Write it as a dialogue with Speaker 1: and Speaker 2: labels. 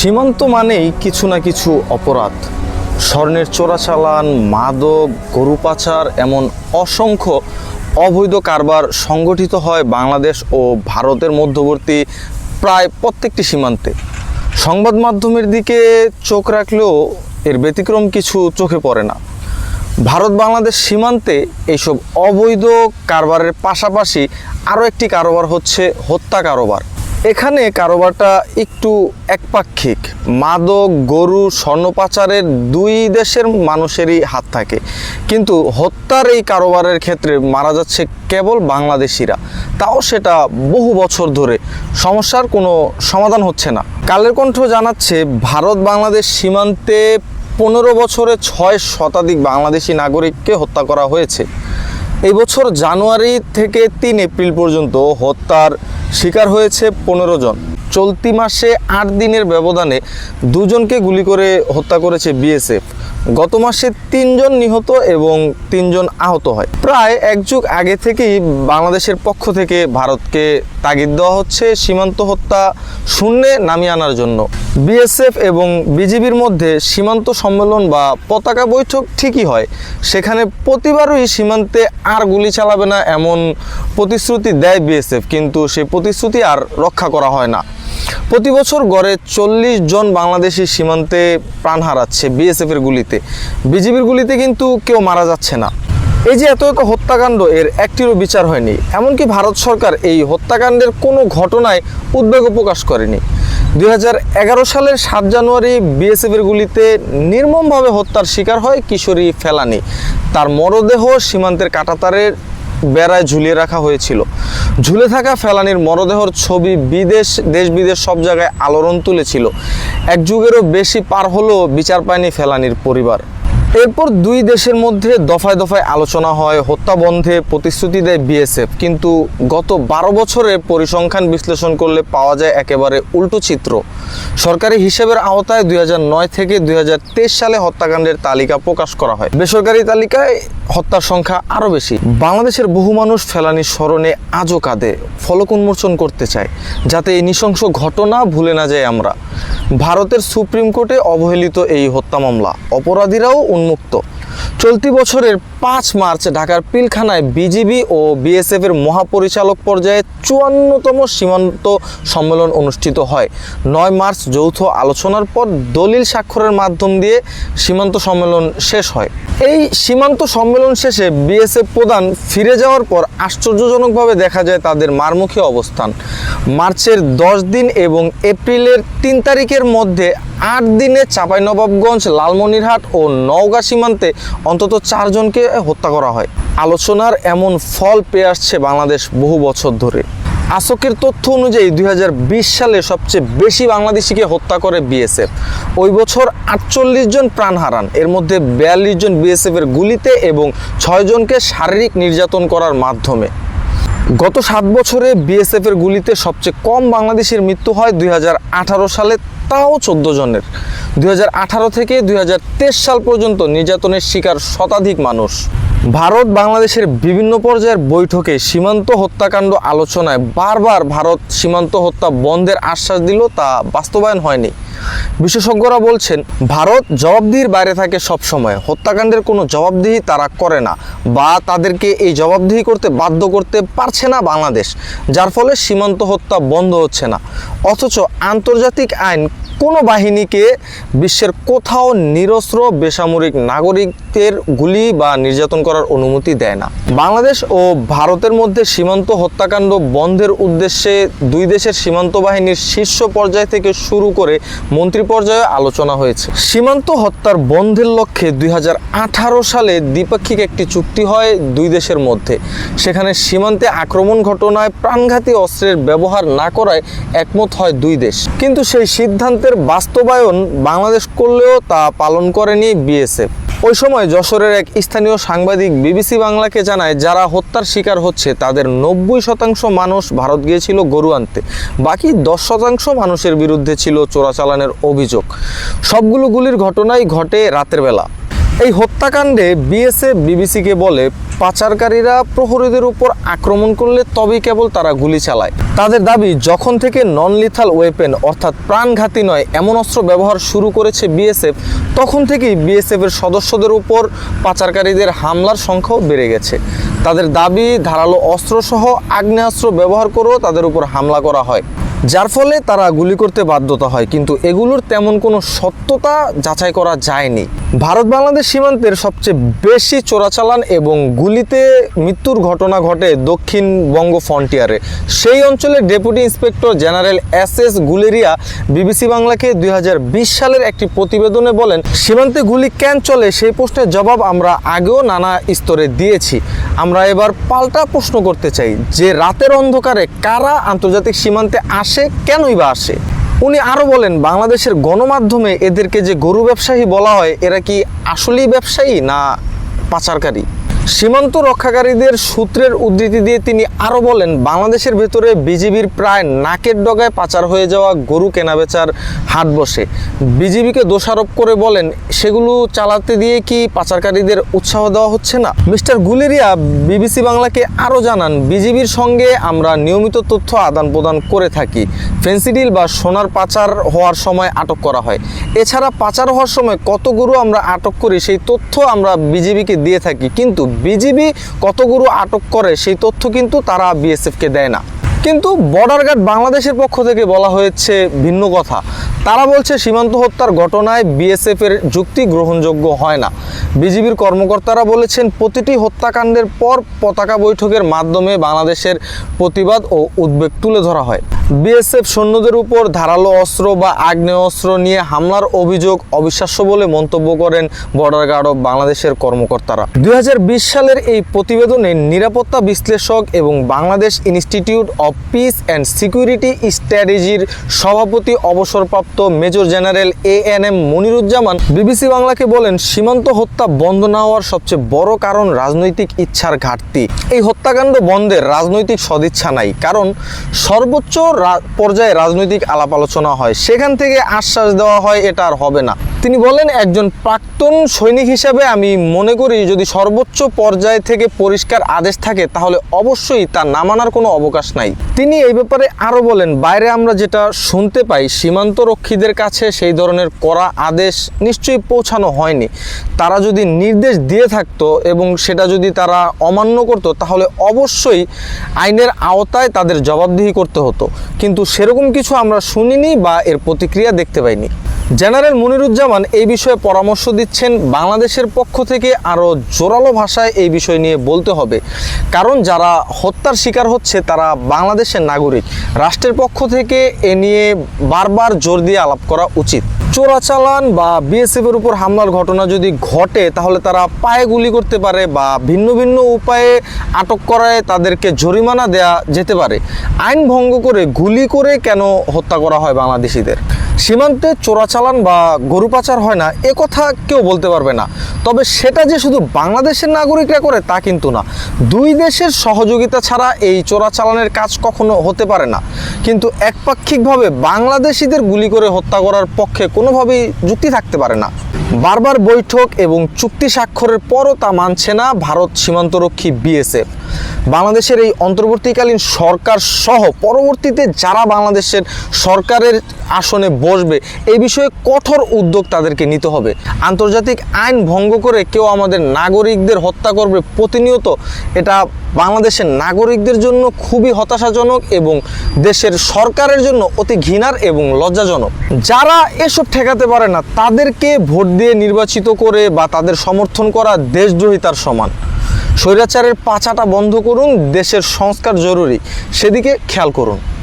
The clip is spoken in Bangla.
Speaker 1: সীমান্ত মানেই কিছু না কিছু অপরাধ। স্বর্ণের চোরাচালান, মাদক, গরু পাচার এমন অসংখ্য অবৈধ কারবার সংগঠিত হয় বাংলাদেশ ও ভারতের মধ্যবর্তী প্রায় প্রত্যেকটি সীমান্তে। সংবাদ মাধ্যমের দিকে চোখ রাখলেও এর ব্যতিক্রম কিছু চোখে পড়ে না। ভারত বাংলাদেশ সীমান্তে এইসব অবৈধ কারবারের পাশাপাশি আরও একটি কারবার হচ্ছে হত্যা কারবার। এখানে কারোবারটা একটু একপাক্ষিক। মাদক, গরু স্বর্ণ পাচারের দুই দেশের মানুষেরই হাত থাকে। কিন্তু হত্যার এই কারোবারের ক্ষেত্রে মারা যাচ্ছে কেবল বাংলাদেশিরা। তাও সেটা বহু বছর ধরে। সমস্যার কোনো সমাধান হচ্ছে না। কালের কণ্ঠ জানাচ্ছে, ভারত বাংলাদেশ সীমান্তে পনেরো বছরে ছয় শতাধিক বাংলাদেশি নাগরিককে হত্যা করা হয়েছে। এই বছর জানুয়ারি থেকে তিন এপ্রিল পর্যন্ত হত্যার শিকার হয়েছে পনেরো জন। চলতি মাসে আট দিনের ব্যবধানে দুজনকে গুলি করে হত্যা করেছে বিএসএফ। গত মাসে তিনজন নিহত এবং তিনজন আহত হয়। প্রায় এক যুগ আগে থেকেই বাংলাদেশের পক্ষ থেকে ভারতকে তাগিদ দেওয়া হচ্ছে সীমান্ত হত্যা শূন্যে নামিয়ে আনার জন্য। বিএসএফ এবং বিজিবির মধ্যে সীমান্ত সম্মেলন বা পতাকা বৈঠক ঠিকই হয়। সেখানে প্রতিবারই সীমান্তে আর গুলি চালাবে না এমন প্রতিশ্রুতি দেয় বিএসএফ, কিন্তু সেই প্রতিশ্রুতি আর রক্ষা করা হয় না। প্রতি বছর গড়ে চল্লিশ জন বাংলাদেশি সীমান্তে প্রাণ হারাচ্ছে বিএসএফ এর গুলিতে। বিজিবির গুলিতে কিন্তু কেউ মারা যাচ্ছে না। এই যে এত এত হত্যাকাণ্ড, এর একটিরও বিচার হয়নি। এমনকি ভারত সরকার এই হত্যাকাণ্ডের কোনো ঘটনায় উদ্বেগও প্রকাশ করেনি। দুই হাজার এগারো সালের সাত জানুয়ারি বিএসএফের গুলিতে নির্মমভাবে হত্যার শিকার হয় কিশোরী ফেলানি। তার মরদেহ সীমান্তের কাটাতারের বেড়ায় ঝুলিয়ে রাখা হয়েছিল। ঝুলে থাকা ফেলানির মরদেহর ছবি বিদেশ দেশ বিদেশ সব জায়গায় আলোড়ন তুলেছিল। এক যুগেরও বেশি পার হলেও বিচার পায়নি ফেলানির পরিবার। এরপর দুই দেশের মধ্যে দফায় দফায় আলোচনা হয়, হত্যা বন্ধে প্রতিশ্রুতি দেয় বিএসএফ। কিন্তু গত বারো বছরে পরিসংখ্যান বিশ্লেষণ করলে পাওয়া যায় একেবারে উল্টো চিত্র। সরকারি হিসেবের আওতায় দুই নয় থেকে দু হাজার তেইশ সালে হত্যাকাণ্ডের তালিকা প্রকাশ করা হয়। বেসরকারি তালিকায় হত্যার সংখ্যা আরও বেশি। বাংলাদেশের বহু মানুষ ফেলানির স্মরণে আজও কাঁদে, ফলক উন্মোচন করতে চায়, যাতে এই নৃশংস ঘটনা ভুলে না যায় আমরা। ভারতের সুপ্রিম কোর্টে অবহেলিত এই হত্যা মামলা। অপরাধীরাও উন্মুক্ত। চলতি বছরের পাঁচ মার্চ ঢাকার পিলখানায় বিজিবি ও বিএসএফ এর মহাপরিচালক পর্যায়ে চুয়ান্নতম সীমান্ত সম্মেলন অনুষ্ঠিত হয়। নয় মার্চ যৌথ আলোচনার পর দলিল স্বাক্ষরের মাধ্যম দিয়ে সীমান্ত সম্মেলন শেষ হয়। এই সীমান্ত সম্মেলন শেষে বিএসএফ প্রধান ফিরে যাওয়ার পর আশ্চর্যজনকভাবে দেখা যায় তাদের মারমুখী অবস্থান। মার্চের দশ দিন এবং এপ্রিলের তিন তারিখের মধ্যে আট দিনে চাঁপাইনবাবগঞ্জ, লালমনিরহাট ও নওগাঁ সীমান্তে অন্তত চারজনকে হত্যা করা হয়। আলোচনার এমন ফল পেয়ে আসছে বাংলাদেশ বহু বছর ধরে। আসকের তথ্য অনুযায়ী দু হাজার বিশ সালে সবচেয়ে বেশি বাংলাদেশিকে হত্যা করে বিএসএফ। ওই বছর আটচল্লিশ জন প্রাণ হারান। এর মধ্যে বিয়াল্লিশ জন বিএসএফ এর গুলিতে এবং ছয় জনকে শারীরিক নির্যাতন করার মাধ্যমে। গত সাত বছরে বিএসএফ এর গুলিতে সবচেয়ে কম বাংলাদেশের মৃত্যু হয় দুই হাজার আঠারো সালে। তাও চোদ্দ জনের। দুই হাজার আঠারো থেকে দুই সাল পর্যন্ত নির্যাতনের শিকার শতাধিক মানুষ। ভারত বাংলাদেশের বিভিন্ন পর্যায়ের বৈঠকে সীমান্ত হত্যাকাণ্ড আলোচনায় বারবার ভারত সীমান্ত হত্যা বন্ধের আশ্বাস দিল তা বাস্তবায়ন হয়নি। বিশেষজ্ঞরা বলছেন, ভারত জবাবদিহির বাইরে থাকে সব সময় হত্যাকাণ্ডের কোনো জবাবদিহি তারা করে না বা তাদেরকে এই জবাবদিহি করতে বাধ্য করতে পারছে না বাংলাদেশ, যার ফলে সীমান্ত হত্যা বন্ধ হচ্ছে না। অথচ আন্তর্জাতিক আইন কোনো বাহিনীকে বিশ্বের কোথাও নিরস্ত্র বেসামরিক নাগরিকদের গুলি বা নির্যাতন করার অনুমতি দেয় না। বাংলাদেশ ও ভারতের মধ্যে সীমান্ত হত্যাকাণ্ড বন্ধের উদ্দেশ্যে দুই দেশের সীমান্ত বাহিনীর শীর্ষ পর্যায় থেকে শুরু করে মন্ত্রী পর্যায়ে আলোচনা হয়েছে। সীমান্ত হত্যার বন্ধের লক্ষ্যে দুই হাজার আঠারো সালে দ্বিপাক্ষিক একটি চুক্তি হয় দুই দেশের মধ্যে। সেখানে সীমান্তে আক্রমণ ঘটনায় প্রাণঘাতী অস্ত্রের ব্যবহার না করায় একমত হয় দুই দেশ। কিন্তু সেই সিদ্ধান্তের বাস্তবায়ন বাংলাদেশ করলেও তা পালন করেনি বিএসএফ। ওই সময় যশোরের এক স্থানীয় সাংবাদিক বিবিসি বাংলাকে জানায়, যারা হত্যার শিকার হচ্ছে, তাদের নব্বই শতাংশ মানুষ ভারত গিয়েছিল গরু আনতে। বাকি দশ শতাংশ মানুষের বিরুদ্ধে ছিল চোরাচালানের অভিযোগ। সবগুলো গুলির ঘটনাই ঘটে রাতের বেলা। এই হত্যাকাণ্ডে বিএসএফ বিবিসিকে বলে পাচারকারীরা প্রহরীদের উপর আক্রমণ করলে তবেই কেবল তারা গুলি চালায়। তাদের দাবি, যখন থেকে নন লিথাল ওয়েপেন অর্থাৎ প্রাণঘাতী নয়, এমন অস্ত্র ব্যবহার শুরু করেছে বিএসএফ, তখন থেকেই বিএসএফ এর সদস্যদের উপর পাচারকারীদের হামলার সংখ্যাও বেড়ে গেছে। তাদের দাবি, ধারালো অস্ত্রসহ আগ্নেয়াস্ত্র ব্যবহার করেও তাদের উপর হামলা করা হয়। যার ফলে তারা গুলি করতে বাধ্যতা হয়, কিন্তু এগুলোর তেমন কোনো সত্যতা যাচাই করা যায়নি। ভারত বাংলাদেশ সীমান্তের সবচেয়ে বেশি চোরাচালান এবং গুলিতে মৃত্যুর ঘটনা ঘটে দক্ষিণবঙ্গ ফ্রন্টিয়ারে। সেই অঞ্চলের deputy inspector general S S Guleria BBC বাংলাকে দুই হাজার বিশ সালের একটি প্রতিবেদনে বলেন, সীমান্তে গুলি কেন চলে সেই প্রশ্নের জবাব আমরা আগেও নানা স্তরে দিয়েছি। আমরা এবার পাল্টা প্রশ্ন করতে চাই, যে রাতের অন্ধকারে কারা আন্তর্জাতিক সীমান্তে আসে কেনই বা আসে? উনি আরও বলেন, বাংলাদেশের গণমাধ্যমে এদেরকে যে গরু ব্যবসায়ী বলা হয়, এরা কি আসলেই ব্যবসায়ী না পাচারকারী? সীমান্ত রক্ষাকারীদের সূত্রের উদ্ধৃতি দিয়ে তিনি আরও বলেন, বাংলাদেশের ভেতরে বিজিবির প্রায় নাকের ডগায় পাচার হয়ে যাওয়া গরু কেনাবেচার হাট বসে। বিজিবিকে দোষারোপ করে বলেন, সেগুলো চালাতে দিয়ে কি পাচারকারীদের উৎসাহ দেওয়া হচ্ছে না? মিস্টার গুলেরিয়া, বিবিসি বাংলাকে আরও জানান, বিজিবির সঙ্গে আমরা নিয়মিত তথ্য আদান প্রদান করে থাকি। ফেন্সিডিল বা সোনার পাচার হওয়ার সময় আটক করা হয়। এছাড়া পাচার হওয়ার সময় কত গরু আমরা আটক করি, সেই তথ্য আমরা বিজিবিকে দিয়ে থাকি। কিন্তু বিজিবি কত গরু আটক করে সেই তথ্য কিন্তু তারা বিএসএফকে দেয় না। কিন্তু বর্ডার গার্ড বাংলাদেশের পক্ষ থেকে বলা হয়েছে ভিন্ন কথা। তারা বলছে সীমান্ত হত্যার ঘটনায় বিএসএফ এর যুক্তি গ্রহণযোগ্য হয় না। বিজিবির কর্মকর্তারা বলেছেন প্রতিটি হত্যাকাণ্ডের পর পতাকা বৈঠকের মাধ্যমে বাংলাদেশের প্রতিবাদ ও উদ্বেগ তুলে ধরা হয়। বিএসএফ সৈন্যদের উপর ধারালো অস্ত্র বা আগ্নেয়াস্ত্র নিয়ে হামলার অভিযোগ অবিশ্বাস্য বলে মন্তব্য করেন বর্ডার গার্ড অব বাংলাদেশের কর্মকর্তারা। দুই হাজার বিশ সালের এই প্রতিবেদনে নিরাপত্তা বিশ্লেষক এবং Bangladesh institute of peace and security স্ট্র্যাটেজির সভাপতি অবসরপ্রাপ্ত major general A N M Moniruzzaman BBC বাংলাকে বলেন, সীমান্ত হত্যা বন্ধ না হওয়ার সবচেয়ে বড় কারণ রাজনৈতিক ইচ্ছার ঘাটতি। এই হত্যাকাণ্ড বন্ধের রাজনৈতিক সদিচ্ছা নাই, কারণ সর্বোচ্চ পর্যায়ে রাজনৈতিক আলাপ আলোচনা হয়। সেখান থেকে আশ্বাস দেওয়া হয় এটা আর হবে না। তিনি বলেন, একজন প্রাক্তন সৈনিক হিসাবে আমি মনে করি যদি সর্বোচ্চ পর্যায় থেকে পরিষ্কার আদেশ থাকে, তাহলে অবশ্যই তা না মানার কোনো অবকাশ নাই। তিনি এই ব্যাপারে আরও বলেন, বাইরে আমরা যেটা শুনতে পাই সীমান্ত রক্ষীদের কাছে সেই ধরনের কড়া আদেশ নিশ্চয়ই পৌঁছানো হয়নি। তারা যদি নির্দেশ দিয়ে থাকতো এবং সেটা যদি তারা অমান্য করতো, তাহলে অবশ্যই আইনের আওতায় তাদের জবাবদিহি করতে হতো। কিন্তু সেরকম কিছু আমরা শুনিনি বা এর প্রতিক্রিয়া দেখতে পাইনি। জেনারেল মনিরুজ্জামান এই বিষয়ে পরামর্শ দিচ্ছেন। বাংলাদেশের পক্ষ থেকে আরও জোরালো ভাষায় এই বিষয় নিয়ে বলতে হবে। কারণ যারা হত্যার শিকার হচ্ছে, তারা বাংলাদেশের নাগরিক। রাষ্ট্রের পক্ষ থেকে এ নিয়ে বারবার জোর দিয়ে আলাপ করা উচিত। চোরাচালান বা বিএসএফের উপর হামলার ঘটনা যদি ঘটে, তাহলে তারা পায়ে গুলি করতে পারে বা ভিন্ন ভিন্ন উপায়ে আটক করায় তাদেরকে জরিমানা দেয়া যেতে পারে। আইন ভঙ্গ করে গুলি করে কেন হত্যা করা হয় বাংলাদেশিদের? সীমান্তে চোরাচালান বা গরু পাচার হয় না, এ কথা কেউ বলতে পারবে না। তবে সেটা যে শুধু বাংলাদেশের নাগরিকরা করে, তা কিন্তু না। দুই দেশের সহযোগিতা ছাড়া এই চোরাচালানের কাজ কখনো হতে পারে না। কিন্তু একপাক্ষিকভাবে বাংলাদেশিদের গুলি করে হত্যা করার পক্ষে কোনোভাবেই যুক্তি থাকতে পারে না। বারবার বৈঠক এবং চুক্তি স্বাক্ষরের পরও তা মানছে না ভারত সীমান্তরক্ষী বিএসএফ। বাংলাদেশের এই অন্তর্বর্তীকালীন সরকার সহ পরবর্তীতে যারা বাংলাদেশের সরকারের আসনে বসবে, এই বিষয়ে কঠোর উদ্যোগ তাদেরকে নিতে হবে। আন্তর্জাতিক আইন ভঙ্গ করে কেউ আমাদের নাগরিকদের হত্যা করবে প্রতিনিয়ত, এটা বাংলাদেশের নাগরিকদের জন্য খুবই হতাশাজনক এবং দেশের সরকারের জন্য অতি ঘৃণার এবং লজ্জাজনক। যারা এসব ঠেকাতে পারে না, তাদেরকে ভোট দিয়ে নির্বাচিত করে বা তাদের সমর্থন করা দেশদ্রোহিতার সমান। স্বৈরাচারের পাচাটা বন্ধ করুন দেশের সংস্কার জরুরি। সেদিকে খেয়াল করুন।